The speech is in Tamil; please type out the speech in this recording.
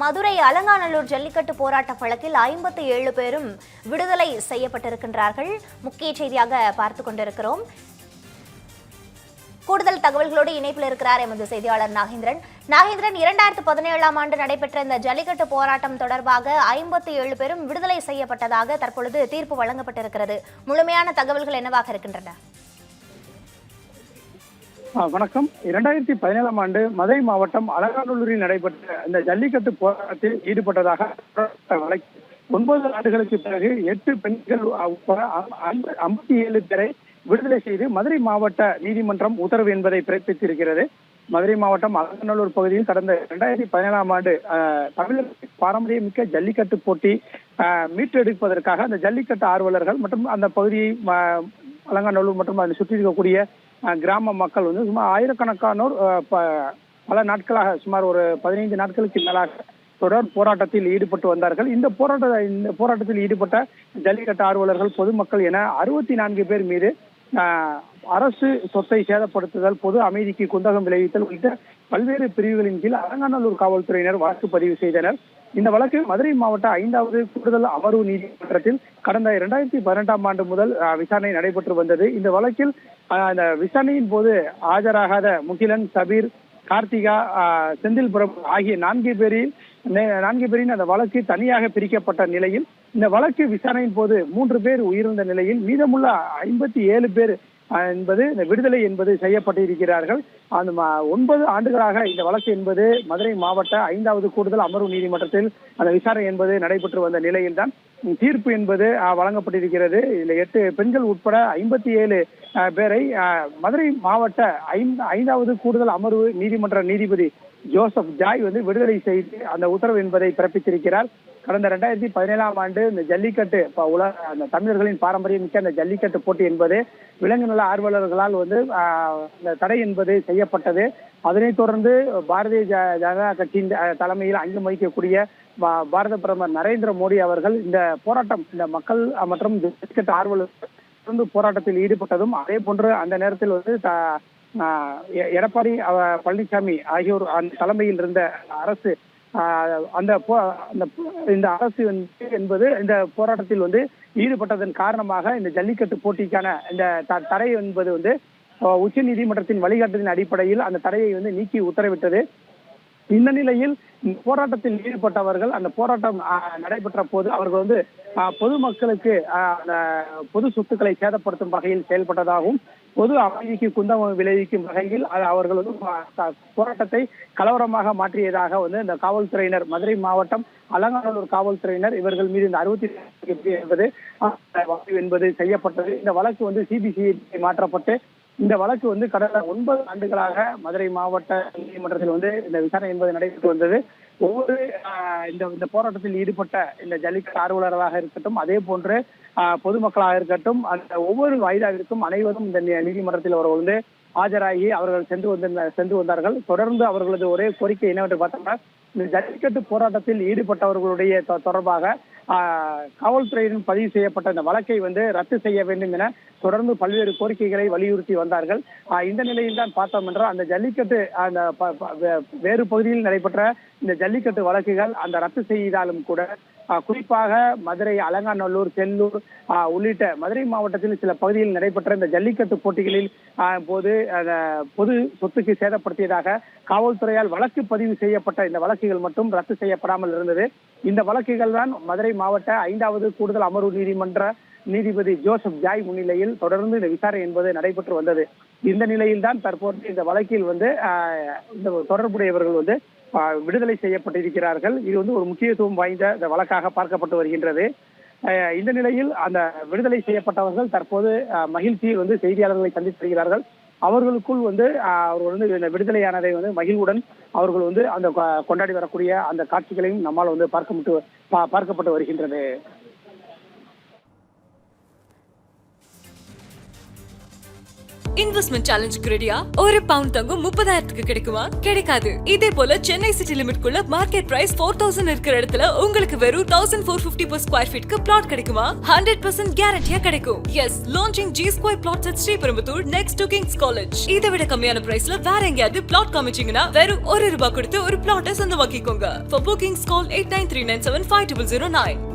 மதுரை அலங்காநல்லூர் ஜல்லிக்கட்டு போராட்ட வழக்கில் ஐம்பத்தி ஏழு பேரும் விடுதலை செய்யப்பட்டிருக்கின்றார்கள். முக்கிய செய்தியாக பார்த்து கொண்டிருக்கிறோம். கூடுதல் தகவல்களோடு இணைப்பில் இருக்கிறார் எமது செய்தியாளர் நாகேந்திரன். நாகேந்திரன் இரண்டாயிரத்து பதினேழாம் ஆண்டு நடைபெற்ற இந்த ஜல்லிக்கட்டு போராட்டம் தொடர்பாக ஐம்பத்தி ஏழு பேரும் விடுதலை செய்யப்பட்டதாக தற்பொழுது தீர்ப்பு வழங்கப்பட்டிருக்கிறது. முழுமையான தகவல்கள் என்னவாக இருக்கின்றன? வணக்கம். இரண்டாயிரத்தி பதினேழாம் ஆண்டு மதுரை மாவட்டம் அலங்காநல்லூரில் நடைபெற்ற இந்த ஜல்லிக்கட்டு போராட்டத்தில் ஈடுபட்டதாக வழக்கு ஒன்பது ஆண்டுகளுக்கு பிறகு எட்டு பெண்கள் ஐம்பத்தி ஏழு பேரை விடுதலை செய்து மதுரை மாவட்ட நீதிமன்றம் உத்தரவு என்பதை பிறப்பித்திருக்கிறது. மதுரை மாவட்டம் அலங்காநல்லூர் பகுதியில் கடந்த இரண்டாயிரத்தி பதினேழாம் ஆண்டு தமிழக தமிழக பாரம்பரியமிக்க ஜல்லிக்கட்டு போட்டி மீட்டெடுப்பதற்காக அந்த ஜல்லிக்கட்டு ஆர்வலர்கள் மற்றும் அந்த பகுதியை அலங்காநல்லூர் மற்றும் அதை சுற்றி இருக்கக்கூடிய கிராம மக்கள் வந்து சுமார் ஆயிரக்கணக்கானோர் பல நாட்களாக சுமார் ஒரு பதினைந்து நாட்களுக்கு மேலாக தொடர் போராட்டத்தில் ஈடுபட்டு வந்தார்கள். இந்த போராட்ட இந்த போராட்டத்தில் ஈடுபட்ட ஜல்லிக்கட்டு ஆர்வலர்கள் பொதுமக்கள் என அறுபத்தி நான்கு பேர் மீது அரசு சொத்தை சேதப்படுத்துதல் பொது அமைதிக்கு குந்தகம் விளைவித்தல் உள்ளிட்ட பல்வேறு பிரிவுகளின் கீழ் அலங்காநல்லூர் காவல்துறையினர் வழக்கு பதிவு செய்தனர். இந்த வழக்கு மதுரை மாவட்ட ஐந்தாவது கூடுதல் அமர்வு நீதிமன்றத்தில் கடந்த இரண்டாயிரத்தி பதினெட்டாம் ஆண்டு முதல் விசாரணை நடைபெற்று வந்தது. இந்த வழக்கில் அந்த விசாரணையின் போது ஆஜராகாத முகிலன் சபீர் கார்த்திகா செந்தில்புரம் ஆகிய நான்கு பேரில் நான்கு பேரின் அந்த வழக்கு தனியாக பிரிக்கப்பட்ட நிலையில் இந்த வழக்கு விசாரணையின் போது மூன்று பேர் உயிரிழந்த நிலையில் மீதமுள்ள ஐம்பத்தி ஏழு பேர் என்பது இந்த விடுதலை என்பது செய்யப்பட்டிருக்கிறார்கள். அந்த ஒன்பது ஆண்டுகளாக இந்த வழக்கு என்பது மதுரை மாவட்ட ஐந்தாவது கூடுதல் அமர்வு நீதிமன்றத்தில் அந்த விசாரணை என்பது நடைபெற்று வந்த நிலையில்தான் தீர்ப்பு என்பது வழங்கப்பட்டிருக்கிறது. இதில் எட்டு பெண்கள் உட்பட ஐம்பத்தி ஏழு பேரை மதுரை மாவட்ட ஐந்து ஐந்தாவது கூடுதல் அமர்வு நீதிமன்ற நீதிபதி ஜோசப் ஜாய் வந்து விடுதலை செய்து அந்த உத்தரவு என்பதை பிறப்பித்திருக்கிறார். கடந்த ரெண்டாயிரத்தி பதினேழாம் ஆண்டு இந்த ஜல்லிக்கட்டு உல உலக அந்த தமிழர்களின் பாரம்பரியம் மிக்க அந்த ஜல்லிக்கட்டு போட்டி என்பது விலங்கு நல ஆர்வலர்களால் வந்து இந்த தடை என்பது செய்யப்பட்டது. அதனைத் தொடர்ந்து பாரதிய ஜ- ஜனதா கட்சியின் தலைமையில் அங்கம் வகிக்கக்கூடிய பாரத பிரதமர் நரேந்திர மோடி அவர்கள் இந்த போராட்டம் இந்த மக்கள் மற்றும் ஜல்லிக்கட்டு ஆர்வலர்கள் போராட்டத்தில் ஈடுபட்டதும் அதே போன்று அந்த நேரத்தில் வந்து எடப்பாடி பழனிசாமி ஆகியோர் அந்த தலைமையில் இருந்த அரசு ஆஹ் அந்த போ- அந்த இந்த அரசு வந்து என்பது இந்த போராட்டத்தில் வந்து ஈடுபட்டதன் காரணமாக இந்த ஜல்லிக்கட்டு போட்டிக்கான இந்த த- தடை என்பது வந்து உச்ச நீதிமன்றத்தின் வழிகாட்டுதலின் அடிப்படையில் அந்த தடையை வந்து நீக்கி உத்தரவிட்டது. இந்த நிலையில் இந்த போராட்டத்தில் ஈடுபட்டவர்கள் அந்த போராட்டம் நடைபெற்ற போது அவர்கள் வந்து பொதுமக்களுக்கு அந்த பொது சொத்துக்களை சேதப்படுத்தும் வகையில் செயல்பட்டதாகவும் பொது அமைதிக்கு குந்தம் விளைவிக்கும் வகையில் அது அவர்கள் வந்து போராட்டத்தை கலவரமாக மாற்றியதாக வந்து இந்த காவல்துறையினர் மதுரை மாவட்டம் அலங்காநல்லூர் காவல்துறையினர் இவர்கள் மீது இந்த அறுபத்தி என்பது என்பது செய்யப்பட்டது. இந்த வழக்கு வந்து சிபிசிஐ மாற்றப்பட்டு இந்த வழக்கு வந்து கடந்த ஒன்பது ஆண்டுகளாக மதுரை மாவட்ட நீதிமன்றத்தில் வந்து இந்த விசாரணை என்பது நடைபெற்று வந்தது. ஒவ்வொரு இந்த இந்த போராட்டத்தில் ஈடுபட்ட இந்த ஜல்லிக்கட்டு ஆர்வலர்களாக இருக்கட்டும் அதே போன்று பொதுமக்களாக இருக்கட்டும் அந்த ஒவ்வொரு வயதாகிற்கும் அனைவரும் இந்த நீ- நீதிமன்றத்தில் அவர்கள் வந்து ஆஜராகி அவர்கள் சென்று வந்து சென்று வந்தார்கள். தொடர்ந்து அவர்களது ஒரே கோரிக்கை என்னவென்று பார்த்தோம்னா இந்த ஜல்லிக்கட்டு போராட்டத்தில் ஈடுபட்டவர்களுடைய தொ- தொடர்பாக ஆஹ், காவல்துறையினர் பதிவு செய்யப்பட்ட இந்த வழக்கை வந்து ரத்து செய்ய வேண்டும் என தொடர்ந்து பல்வேறு கோரிக்கைகளை வலியுறுத்தி வந்தார்கள். ஆஹ், இந்த நிலையில் தான் பார்த்தோம் என்றால் அந்த ஜல்லிக்கட்டு அந்த வே- வேறு பகுதியில் நடைபெற்ற இந்த ஜல்லிக்கட்டு வழக்குகள் அந்த ரத்து செய்தாலும் கூட குறிப்பாக மதுரை அலங்காநல்லூர் செல்லூர் உள்ளிட்ட மதுரை மாவட்டத்தில் சில பகுதியில் நடைபெற்ற இந்த ஜல்லிக்கட்டு போட்டிகளில் போது பொது சொத்துக்கு சேதப்படுத்தியதாக காவல்துறையால் வழக்கு பதிவு செய்யப்பட்ட இந்த வழக்குகள் மட்டும் ரத்து செய்யப்படாமல் இருந்தது. இந்த வழக்குகள் தான் மதுரை மாவட்ட ஐந்தாவது கூடுதல் அமர்வு நீதிமன்ற நீதிபதி ஜோசப் ஜாய் முன்னிலையில் தொடர்ந்து இந்த விசாரணை என்பது நடைபெற்று வந்தது. இந்த நிலையில் தான் தற்போது இந்த வழக்கில் வந்து இந்த தொடர்புடையவர்கள் வந்து விடுதலை செய்யப்பட்டிருக்கிறார்கள். இது வந்து ஒரு முக்கியத்துவம் வாய்ந்த இந்த வழக்காக பார்க்கப்பட்டு வருகின்றது. இந்த நிலையில் அந்த விடுதலை செய்யப்பட்டவர்கள் தற்போது மகிழ்ச்சியில் வந்து செய்தியாளர்களை சந்தித்து வருகிறார்கள். அவர்களுக்குள் வந்து ஆஹ், அவர்கள் வந்து இந்த விடுதலையானதை வந்து மகிழ்வுடன் அவர்கள் வந்து அந்த கொண்டாடி வரக்கூடிய அந்த காட்சிகளையும் நம்மால் வந்து பார்க்கப்பட்டு பா- பார்க்கப்பட்டு வருகின்றது. இன்வெஸ்ட்மெண்ட் சேலஞ்சுக்கு ரெடியா ஒரு பவுண்ட் தங்கம் முப்பதாயிரத்துக்கு கிடைக்குமா? கிடைக்காது. இதே போல சென்னை சிட்டி லிமிட்குள்ள மார்க்கெட் பிரைஸ் ஃபோர் தௌசண்ட் இருக்கிற இடத்துல உங்களுக்கு வெறும் thousand four fifty per square ஃபீட்க்கு flat கிடைக்குமா? ஹண்ட்ரட் பர்சன்ட் கேரண்டியா கிடைக்கும். Yes launching G Square flats at Sriperumbudur next to Kings College இதை விட கம்மியான பிரைஸ்ல வேற எங்கேயாவது பிளாட் காமிச்சீங்கன்னா வெறும் ஒரு ரூபாய் கொடுத்து ஒரு பிளாட்டை சொந்தமாக்கிக்கோங்க. For bookings call eight nine three nine seven five double zero nine